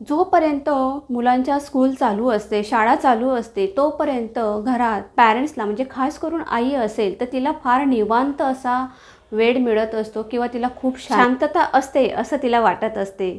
जोपर्यंत मुलांच्या स्कूल चालू असते शाळा चालू असते तोपर्यंत घरात पॅरेंट्सला म्हणजे खास करून आई असेल तर तिला फार निवांत असा वेळ मिळत असतो किंवा तिला खूप शांतता असते असं तिला वाटत असते.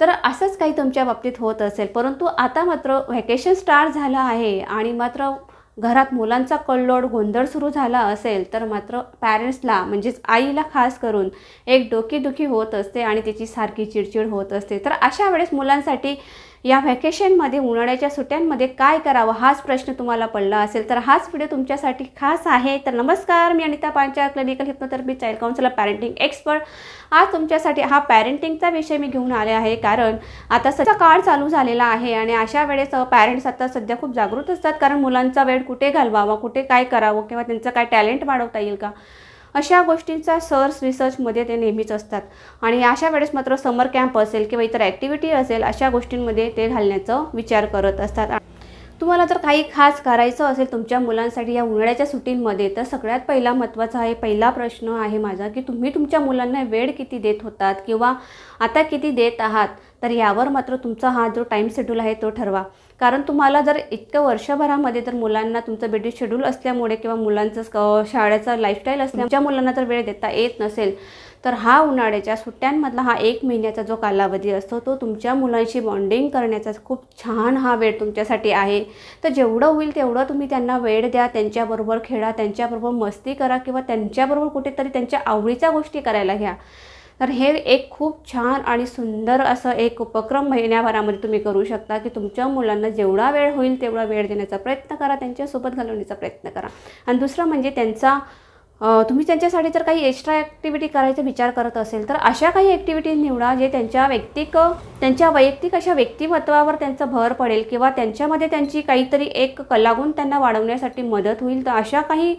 तर असंच काही तुमच्या बाबतीत होत असेल परंतु आता मात्र व्हॅकेशन स्टार्ट झालं आहे आणि मात्र घरात मुलांचा कल्लोड गोंधळ सुरू झाला असेल तर मात्र पॅरेंट्सला म्हणजेच आईला खास करून एक डोकेदुखी होत असते आणि तिची सारखी चिडचिड होत असते. तर अशा वेळेस मुलांसाठी या व्हॅकेशनमध्ये उन्हाळ्याच्या सुट्ट्यांमध्ये काय करावं? हाच प्रश्न तुम्हाला पडला असेल तर हाच व्हिडिओ तुमच्यासाठी खास आहे. तर नमस्कार मी Anita Panchal clinical hypnotherapy child counsellor parenting expert आज तुमच्यासाठी हा पॅरेंटिंगचा विषय मी घेऊन आले आहे कारण आता सध्या काळ चालू झालेला आहे आणि अशा वेळेस पॅरेंट्स आता सध्या खूप जागृत असतात कारण मुलांचा वेळ कुठे घालवावा कुठे काय करावं किंवा त्यांचं काय टॅलेंट वाढवता येईल का? अशा गोष्टींचा सर्च रिसर्चमध्ये ते नेहमीच असतात. आणि अशा वेळेस मात्र समर कॅम्प असेल किंवा इतर ॲक्टिव्हिटी असेल अशा गोष्टींमध्ये ते घालण्याचं विचार करत असतात. तुम्हाला जर काही खास करायचं असेल तुमच्या मुलांसाठी या उन्हाळ्याच्या सुट्टींमध्ये तर सगळ्यात पहिला महत्त्वाचा आहे पहिला प्रश्न आहे माझा की तुम्ही तुमच्या मुलांना वेळ किती देत होतात किंवा आता किती देत आहात तर यावर मात्र तुमचा हा जो टाईम शेड्यूल आहे तो ठरवा. कारण तुम्हाला जर इतकं वर्षभरामध्ये जर मुलांना तुमचं बेटी शेड्यूल असल्यामुळे किंवा मुलांचं क- शाळेचा लाईफस्टाईल असल्यामुळे तुमच्या मुलांना जर वेळ देता येत नसेल तर हा उन्हाळ्याच्या सुट्ट्यांमधला हा एक महिन्याचा जो कालावधी असतो तो तुमच्या मुलांशी बॉन्डिंग करण्याचा खूप छान हा वेळ तुमच्यासाठी आहे. तर जेवढं होईल तेवढं तुम्ही त्यांना वेळ द्या त्यांच्याबरोबर खेळा त्यांच्याबरोबर मस्ती करा किंवा त्यांच्याबरोबर कुठेतरी त्यांच्या आवडीच्या गोष्टी करायला घ्या. तर हे एक खूप छान आणि सुंदर असं एक उपक्रम महिन्याभरामध्ये तुम्ही करू शकता की तुमच्या मुलांना जेवढा वेळ होईल तेवढा वेळ देण्याचा प्रयत्न करा त्यांच्यासोबत घालवण्याचा प्रयत्न करा. आणि दुसरं म्हणजे त्यांचा तुम्ही त्यांच्यासाठी जर काही एक्स्ट्रा ॲक्टिव्हिटी करायचा विचार करत असेल तर अशा काही ॲक्टिव्हिटी निवडा जे त्यांच्या वैयक्तिक त्यांच्या वैयक्तिक अशा व्यक्तिमत्वावर त्यांचा भर पडेल किंवा त्यांच्यामध्ये त्यांची काहीतरी एक कलागुण त्यांना वाढवण्यासाठी मदत होईल तर अशा काही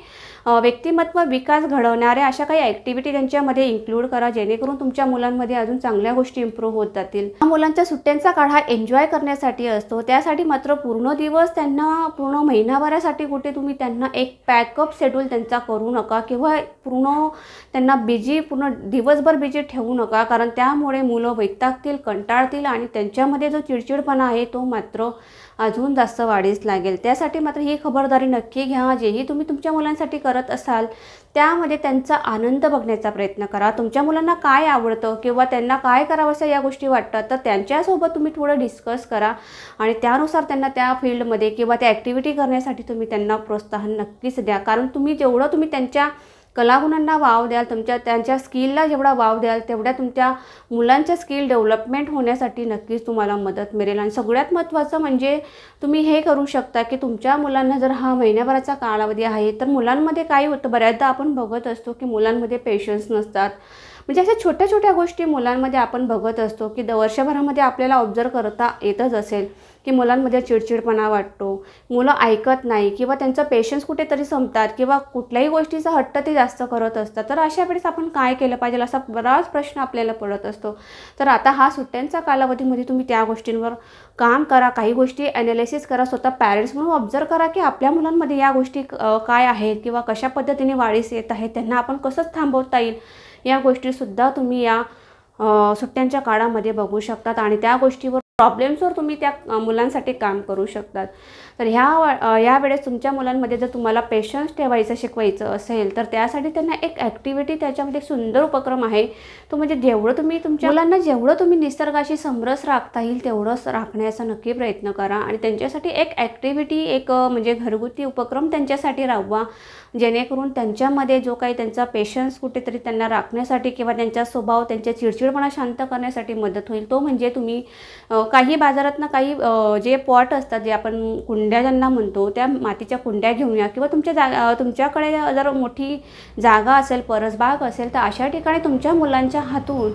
व्यक्तिमत्व विकास घडवणाऱ्या अशा काही ॲक्टिव्हिटी त्यांच्यामध्ये इन्क्लूड करा जेणेकरून तुमच्या मुलांमध्ये अजून चांगल्या गोष्टी इम्प्रूव्ह होत जातील. हा मुलांच्या सुट्ट्यांचा काळ हा एन्जॉय करण्यासाठी असतो. त्यासाठी मात्र पूर्ण दिवस त्यांना पूर्ण महिनाभरासाठी कुठे तुम्ही त्यांना एक पॅकअप शेड्यूल त्यांचा करू नका किंवा पूर्ण त्यांना बिजी पूर्ण दिवसभर बिजी ठेवू नका. कारण त्यामुळे मुलं वैतागतील कंटाळतील आणि त्यांच्यामध्ये जो चिडचिडपणा आहे तो मात्र अजून जास्त वाढीस लागेल. त्यासाठी मात्र ही खबरदारी नक्की घ्या. जेही तुम्ही तुमच्या मुलांसाठी करत असाल त्यामध्ये त्यांचा आनंद बघण्याचा प्रयत्न करा. तुमच्या मुलांना काय आवडतं किंवा त्यांना काय करावंसं या गोष्टी वाटतात तर त्यांच्यासोबत तुम्ही थोडं डिस्कस करा. आणि त्यानुसार त्यांना त्या फील्डमध्ये किंवा त्या ॲक्टिव्हिटी करण्यासाठी तुम्ही त्यांना प्रोत्साहन नक्कीच द्या. कारण तुम्ही जेवढं तुम्ही त्यांच्या कलागुणांना वाव द्याल तुमच्या त्यांच्या स्किलला जेवढा वाव द्याल तेवढ्या तुमच्या मुलांच्या स्किल डेव्हलपमेंट होण्यासाठी नक्कीच तुम्हाला मदत मिळेल. आणि सगळ्यात महत्त्वाचं म्हणजे तुम्ही हे करू शकता की तुमच्या मुलांना जर हा महिन्याभराचा कालावधी आहे तर मुलांमध्ये काय होतं. बऱ्याचदा आपण बघत असतो की मुलांमध्ये पेशन्स नसतात. म्हणजे अशा छोट्या छोट्या गोष्टी मुलांमध्ये आपण बघत असतो की द वर्षभरामध्ये आपल्याला ऑब्झर्व करता येतच असेल की मुलांमध्ये चिडचिडपणा वाटतो मुलं ऐकत नाही किंवा त्यांचं पेशन्स कुठेतरी संपतात किंवा कुठल्याही गोष्टीचा हट्ट ते जास्त करत असतात. तर अशा वेळेस आपण काय केलं पाहिजे असा बराच प्रश्न आपल्याला पडत असतो. तर आता हा सुट्ट्यांचा कालावधीमध्ये तुम्ही त्या गोष्टींवर काम करा काही गोष्टी ॲनालिसिस करा स्वतः पॅरेंट्स म्हणून ऑब्झर्व करा की आपल्या मुलांमध्ये या गोष्टी काय आहेत किंवा कशा पद्धतीने वाढीस येत आहेत त्यांना आपण कसं थांबवता येईल या गोष्टीसुद्धा तुम्ही या सुट्ट्यांच्या काळामध्ये बघू शकतात आणि त्या गोष्टीवर प्रॉब्लेम्सवर तुम्ही त्या मुलांसाठी काम करू शकतात. तर ह्या या यावेळेस तुमच्या मुलांमध्ये जर तुम्हाला पेशन्स ठेवायचं शिकवायचं असेल तर त्यासाठी त्यांना एक ॲक्टिव्हिटी त्याच्यामध्ये एक सुंदर उपक्रम आहे. तो म्हणजे जेवढं तुम्ही तुमच्या मुलांना जेवढं तुम्ही निसर्गाशी समरस राखता येईल तेवढंच राखण्याचा नक्की प्रयत्न करा. आणि त्यांच्यासाठी एक ॲक्टिव्हिटी एक म्हणजे घरगुती उपक्रम त्यांच्यासाठी राबवा. जेणेकरून त्यांच्यामध्ये जो काही त्यांचा पेशन्स कुठेतरी त्यांना राखण्यासाठी किंवा त्यांचा स्वभाव त्यांच्या चिडचिडपणा शांत करण्यासाठी मदत होईल. तो म्हणजे तुम्ही काही बाजारातनं काही जे पॉट असतात जे आपण कुंड्या ज्यांना म्हणतो त्या मातीच्या कुंड्या घेऊन या किंवा तुमच्या जा तुमच्याकडे जर मोठी जागा असेल परसबाग असेल तर अशा ठिकाणी तुमच्या मुलांच्या हातून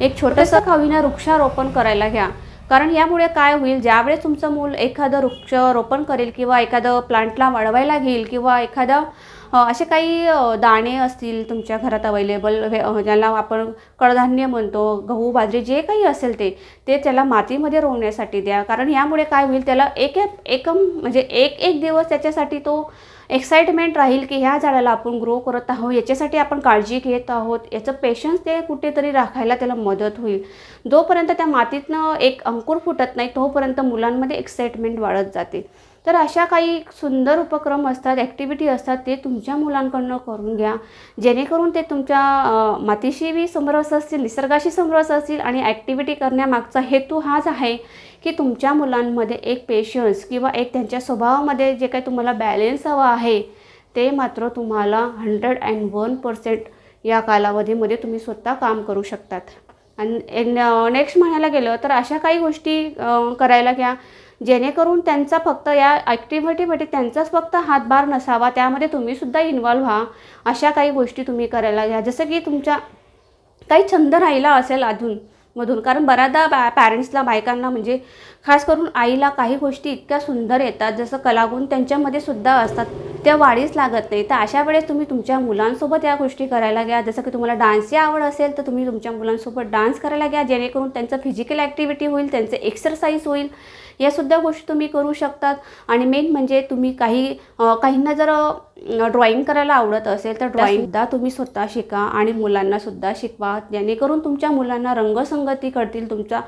एक छोटंसं खावीना वृक्षारोपण करायला घ्या. कारण यामुळे काय होईल ज्यावेळेस तुमचं मूल एखादं वृक्षारोपण करेल किंवा एखादं प्लांटला वाढवायला घेईल किंवा एखादं असे काही दाणे असतील तुमच्या घरात अवेलेबल ज्याला आपण कडधान्य म्हणतो गहू बाजरी जे काही असेल ते ते त्याला मातीमध्ये रोवण्यासाठी द्या. कारण यामुळे काय होईल त्याला एक एकम म्हणजे एक एक दिवस त्याच्यासाठी तो एक्साइटमेंट राहील की ह्या झाडाला आपण ग्रो करत आहोत. याच्यासाठी आपण काळजी घेत आहोत. याचं पेशन्स ते कुठेतरी राखायला त्याला मदत होईल. जोपर्यंत त्या मातीतनं एक अंकुर फुटत नाही तोपर्यंत मुलांमध्ये एक्साइटमेंट वाढत जाते. तर अशा काही सुंदर उपक्रम असतात ॲक्टिव्हिटी असतात ते तुमच्या मुलांकडनं करून घ्या. जेणेकरून ते तुमच्या अ, मातीशीही समरस असतील निसर्गाशी समरस असतील आणि ॲक्टिव्हिटी करण्यामागचा हेतू हाच आहे की तुमच्या मुलांमध्ये एक पेशन्स किंवा एक त्यांच्या स्वभावामध्ये जे काही तुम्हाला बॅलेन्स हवं आहे ते मात्र तुम्हाला हंड्रेड अँड वन पर्सेंट या कालावधीमध्ये तुम्ही स्वतः काम करू शकतात. आणि नेक्स्ट म्हणायला गेलं तर अशा काही गोष्टी करायला घ्या. जेणेकरून त्यांचा फक्त या ॲक्टिव्हिटीमध्ये त्यांचाच फक्त हातभार नसावा त्यामध्ये तुम्हीसुद्धा इन्वॉल्व व्हा. अशा काही गोष्टी तुम्ही करायला घ्या. जसं की तुमच्या काही छंद राहिला असेल अधून मधून कारण बऱ्याचदा बा पॅरेंट्सला बायकांना म्हणजे खास करून आईला काही गोष्टी इतक्या सुंदर येतात जसं कलागुण त्यांच्यामध्ये सुद्धा असतात. त्या वाढीच लागत नाही. तर अशा वेळेस तुम्ही तुमच्या मुलांसोबत या गोष्टी करायला घ्या. जसं की तुम्हाला डान्सची आवड असेल तर तुम्ही तुमच्या मुलांसोबत डान्स करायला घ्या. जेणेकरून त्यांचं फिजिकल ॲक्टिव्हिटी होईल त्यांचं एक्सरसाइज होईल. या सुद्धा गोष्टी तुम्ही करू शकतात. आणि मेन म्हणजे तुम्ही काही काहींना जर ड्रॉइंग करायला आवडत असेल तर ड्रॉइंगसुद्धा तुम्ही स्वतः शिका आणि मुलांना सुद्धा शिकवा. जेणेकरून तुमच्या मुलांना रंगसंगती कळतील तुमच्या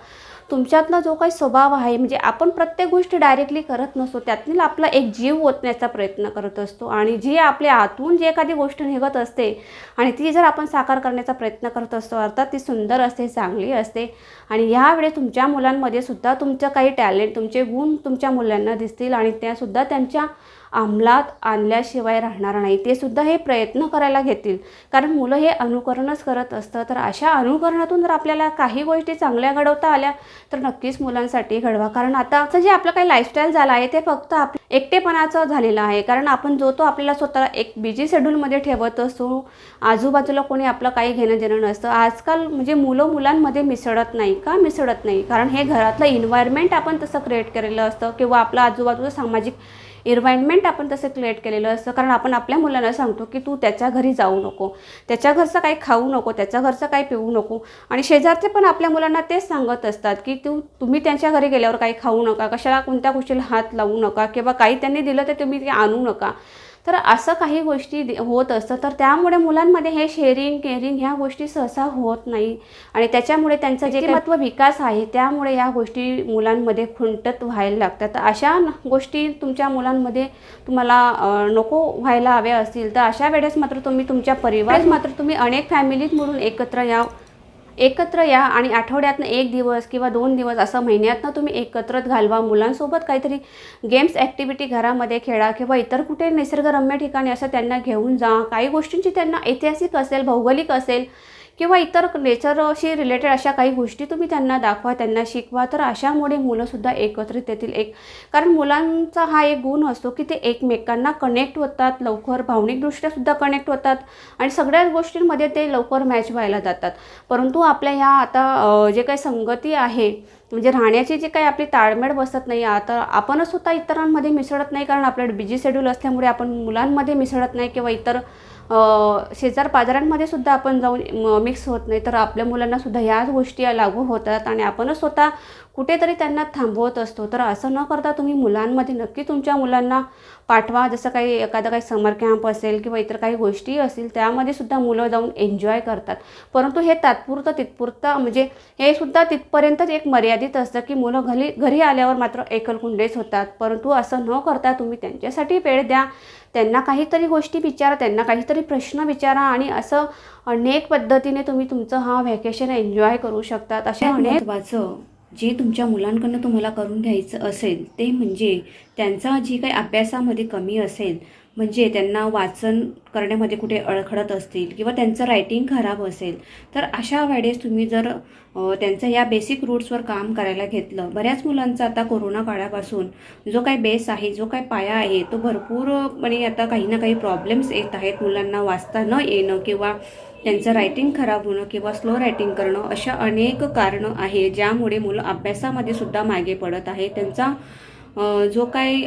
तुमच्यातला जो काही स्वभाव आहे म्हणजे आपण प्रत्येक गोष्ट डायरेक्टली करत नसतो त्यातील आपला एक जीव ओतण्याचा प्रयत्न करत असतो. आणि जी आपल्या आतून जी एखादी गोष्ट निघत असते आणि ती जर आपण साकार करण्याचा प्रयत्न करत असतो अर्थात ती सुंदर असते चांगली असते आणि यावेळी तुमच्या मुलांमध्ये सुद्धा तुमचं काही टॅलेंट तुमचे गुण तुमच्या मुलांना दिसतील आणि त्यासुद्धा त्यांच्या अंमलात आणल्याशिवाय राहणार नाही. ते सुद्धा हे प्रयत्न करायला घेतील. कारण मुलं हे अनुकरणच करत असतं. तर अशा अनुकरणातून जर आपल्याला काही गोष्टी चांगल्या घडवता आल्या तर नक्कीच मुलांसाठी घडवा. कारण आता असं जे आपलं काही लाईफस्टाईल झालं आहे ते फक्त आप एकटेपणाचं झालेलं आहे. कारण आपण जो तो आपल्याला स्वतःला एक बिझी शेड्यूलमध्ये ठेवत असतो आजूबाजूला कोणी आपलं काही घेणं देणं नसतं. आजकाल म्हणजे मुलं मुलांमध्ये मिसळत नाही का? मिसळत नाही. कारण हे घरातलं इन्व्हायरमेंट आपण तसं क्रिएट केलेलं असतं किंवा आपलं आजूबाजूचं सामाजिक इन्व्हायरमेंट आपण तसं क्रिएट केलेलं असतं. कारण आपण आपल्या मुलांना सांगतो की तू त्याच्या घरी जाऊ नको. त्याच्या घरचं काही खाऊ नको. त्याच्या घरचं काही पिऊ नको. आणि शेजारचे पण आपल्या मुलांना तेच सांगत असतात की तू तुम्ही त्यांच्या घरी गेल्यावर काही खाऊ नका. कशाला कोणत्या गोष्टीला हात लावू नका किंवा काही त्यांनी दिलं तर तुम्ही ते आणू नका. तर असं काही गोष्टी होत असतं. तर त्यामुळे मुलांमध्ये हे शेअरिंग केअरिंग ह्या गोष्टी सहसा होत नाही. आणि त्याच्यामुळे त्यांचं जे महत्त्व विकास आहे त्यामुळे या गोष्टी मुलांमध्ये खुंटत व्हायला लागतात. तर अशा गोष्टी तुमच्या मुलांमध्ये तुम्हाला नको व्हायला हव्या असतील. तर अशा वेळेस मात्र तुम्ही तुमच्या परिवार मात्र तुम्ही अनेक फॅमिलीत मिळून एकत्र या. एकत्र या आणि आठवड्यातनं एक दिवस किंवा दोन दिवस असं महिन्यातनं तुम्ही एकत्रच घालवा. मुलांसोबत काहीतरी गेम्स ॲक्टिव्हिटी घरामध्ये खेळा किंवा इतर कुठे निसर्गरम्य ठिकाणी असं त्यांना घेऊन जा. काही गोष्टींची त्यांना ऐतिहासिक असेल भौगोलिक असेल किंवा इतर नेचरशी रिलेटेड अशा काही गोष्टी तुम्ही त्यांना दाखवा त्यांना शिकवा. तर अशामुळे मुलंसुद्धा एकत्रित येतील. एक कारण मुलांचा हा एक गुण असतो की ते एकमेकांना कनेक्ट होतात लवकर भावनिकदृष्ट्यासुद्धा कनेक्ट होतात आणि सगळ्याच गोष्टींमध्ये ते लवकर मॅच व्हायला जातात. परंतु आपल्या ह्या आता जे काही संगती आहे म्हणजे राहण्याची जी काही आपली ताळमेळ बसत नाही आता आपणच स्वतः इतरांमध्ये मिसळत नाही कारण आपलं बिझी शेड्यूल असल्यामुळे आपण मुलांमध्ये मिसळत नाही किंवा इतर शेजार पाजारांमध्ये सुद्धा आपण जाऊन मिक्स होत नाही. तर आपल्या मुलांना सुद्धा ह्याच गोष्टी लागू होतात आणि आपणच स्वतः कुठेतरी त्यांना थांबवत असतो. तर असं न करता तुम्ही मुलांमध्ये नक्की तुमच्या मुलांना पाठवा जसं काही एखादा काही समर कॅम्प असेल किंवा इतर काही गोष्टी असतील त्यामध्ये सुद्धा मुलं जाऊन एन्जॉय करतात. परंतु हे तात्पुरतं तिथपुरतं म्हणजे हे सुद्धा तिथपर्यंतच एक मर्यादित असतं की मुलं घरी घरी आल्यावर मात्र एकलकुंडेच होतात. परंतु असं न करता तुम्ही त्यांच्यासाठी वेळ द्या. त्यांना काहीतरी गोष्टी विचारा त्यांना काहीतरी प्रश्न विचारा आणि असं अनेक पद्धतीने तुम्ही तुमचं हा व्हॅकेशन एन्जॉय करू शकतात. अशा अनेक महत्त्वाचं जे तुमच्या मुलांकडनं तुम्हाला करून घ्यायचं असेल ते म्हणजे त्यांचा जी काही अभ्यासामध्ये कमी असेल म्हणजे त्यांना वाचन करण्यामध्ये कुठे अडखडत असतील किंवा त्यांचं रायटिंग खराब असेल तर अशा वेळेस तुम्ही जर त्यांचं या बेसिक रूट्सवर काम करायला घेतलं बऱ्याच मुलांचा आता कोरोना काळापासून जो काही बेस आहे जो काही पाया आहे तो भरपूरपणे म्हणजे आता काही ना काही प्रॉब्लेम्स येत आहेत मुलांना वाचता न येणं किंवा त्यांचं रायटिंग खराब होणं किंवा स्लो रायटिंग करणं अशा अनेक कारणं आहे ज्यामुळे मुलं अभ्यासामध्ये सुद्धा मागे पडत आहे. त्यांचा जो काही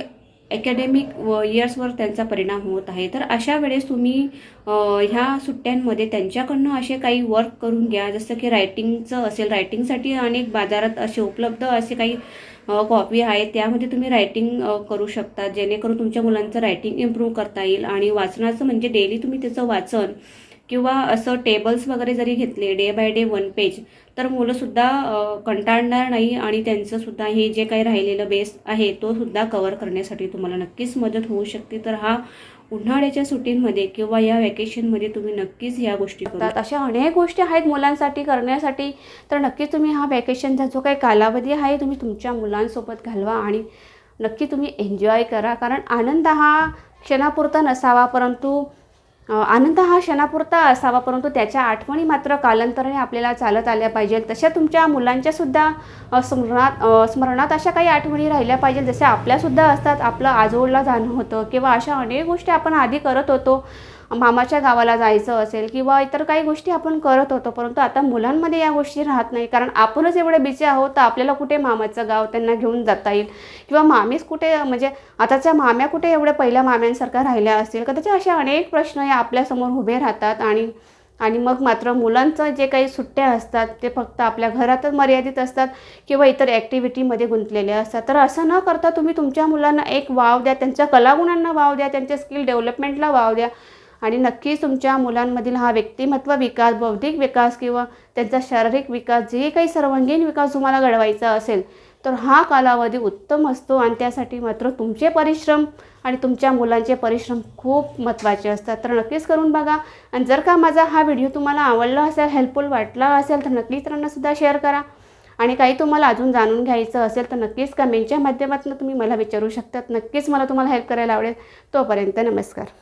अकॅडमिक इयर्सवर त्यांचा परिणाम होत आहे. तर अशा वेळेस तुम्ही ह्या सुट्ट्यांमध्ये त्यांच्याकडनं असे काही वर्क करून घ्या. जसं की रायटिंगचं असेल रायटिंगसाठी अनेक बाजारात असे उपलब्ध असे काही कॉपी आहेत. त्यामध्ये तुम्ही रायटिंग करू शकता. जेणेकरून तुमच्या मुलांचं रायटिंग इम्प्रूव्ह करता येईल. आणि वाचनाचं म्हणजे डेली तुम्ही त्याचं वाचन किंवा असं टेबल्स वगैरे जरी घेतले day by day one page तर मुलंसुद्धा कंटाळणार नाही आणि त्यांचंसुद्धा हे जे काही राहिलेलं बेस आहे तो सुद्धा कवर करण्यासाठी तुम्हाला नक्कीच मदत होऊ शकते. तर हा उन्हाळ्याच्या सुट्टींमध्ये किंवा या वॅकेशनमध्ये तुम्ही नक्कीच ह्या गोष्टी करतात अशा अनेक गोष्टी आहेत मुलांसाठी करण्यासाठी. तर नक्कीच तुम्ही हा व्हॅकेशनचा जो काही कालावधी आहे तुम्ही तुमच्या मुलांसोबत घालवा आणि नक्की तुम्ही एन्जॉय करा. कारण आनंद हा क्षणापुरता नसावा परंतु आनंद हा क्षणापुरता असावा परंतु त्याच्या आठवणी मात्र कालांतराने आपल्याला चालत आल्या पाहिजेत. तशा तुमच्या मुलांच्या सुद्धा स्मरणात स्मरणात अशा काही आठवणी राहिल्या पाहिजेत जसे आपल्यासुद्धा असतात आपलं आजोळला जाणं होतं किंवा अशा अनेक गोष्टी आपण आधी करत होतो. मामाच्या गावाला जायचं असेल किंवा इतर काही गोष्टी आपण करत होतो परंतु आता मुलांमध्ये या गोष्टी राहत नाही. कारण आपणच एवढे बिचे आहोत तर आपल्याला कुठे मामाचं गाव त्यांना घेऊन जाता येईल? किंवा मामीच कुठे म्हणजे आताच्या माम्या कुठे एवढ्या पहिल्या माम्यांसारख्या राहिल्या असतील? का त्याचे असे अनेक प्रश्न या आपल्यासमोर उभे राहतात आणि आणि मग मात्र मुलांचं जे काही सुट्ट्या असतात ते फक्त आपल्या घरातच मर्यादित असतात किंवा इतर ॲक्टिव्हिटीमध्ये गुंतलेले असतात. तर असं न करता तुम्ही तुमच्या मुलांना एक वाव द्या त्यांच्या कलागुणांना वाव द्या त्यांच्या स्किल डेव्हलपमेंटला वाव द्या. आणि नक्कीच तुमच्या मुलांमधील हा व्यक्तिमत्व विकास बौद्धिक विकास किंवा त्यांचा शारीरिक विकास जे काही सर्वांगीण विकास तुम्हाला घडवायचा असेल तर हा कालावधी उत्तम असतो आणि त्यासाठी मात्र तुमचे परिश्रम आणि तुमच्या मुलांचे परिश्रम खूप महत्त्वाचे असतात. तर नक्कीच करून बघा. आणि जर का माझा हा व्हिडिओ तुम्हाला आवडला असेल हेल्पफुल वाटला असेल तर नक्कीच इतरांनासुद्धा शेअर करा. आणि काही तुम्हाला अजून जाणून घ्यायचं असेल तर नक्कीच कमेंटच्या माध्यमातून तुम्ही मला विचारू शकतात. नक्कीच मला तुम्हाला हेल्प करायला आवडेल. तोपर्यंत नमस्कार.